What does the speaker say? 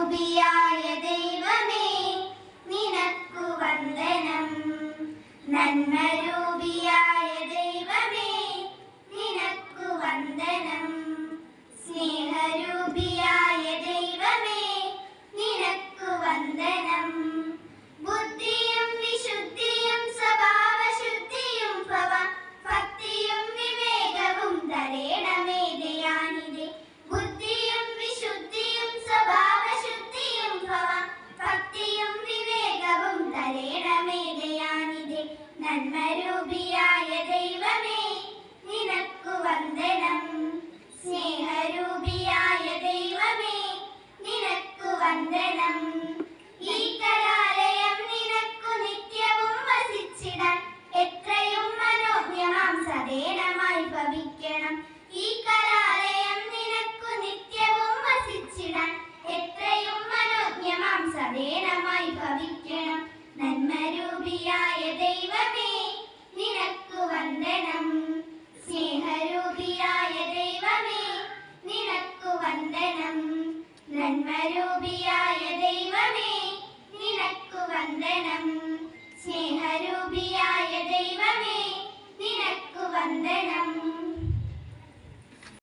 സ്തുതിയായ ദൈവമേ നിനക്കു വന്ദനം. നന്മരൂപിയായ ദൈവമേ നിനക്കു വന്ദനം. സ്നേഹരൂപിയായ സ്നേഹരൂപിയായ ദൈവമേ നിനക്കു വന്ദനം. സ്നേഹരൂപിയായ ദൈവമേ നിനക്കു വന്ദനം. ഈ കലാലയം നിനക്കു നിത്യവും വസിച്ചിടാൻ എത്രയും മനോജ്ഞമാം സദേനമായി ഭവിക്കണം. നന്മരൂപിയായ ദൈവമേ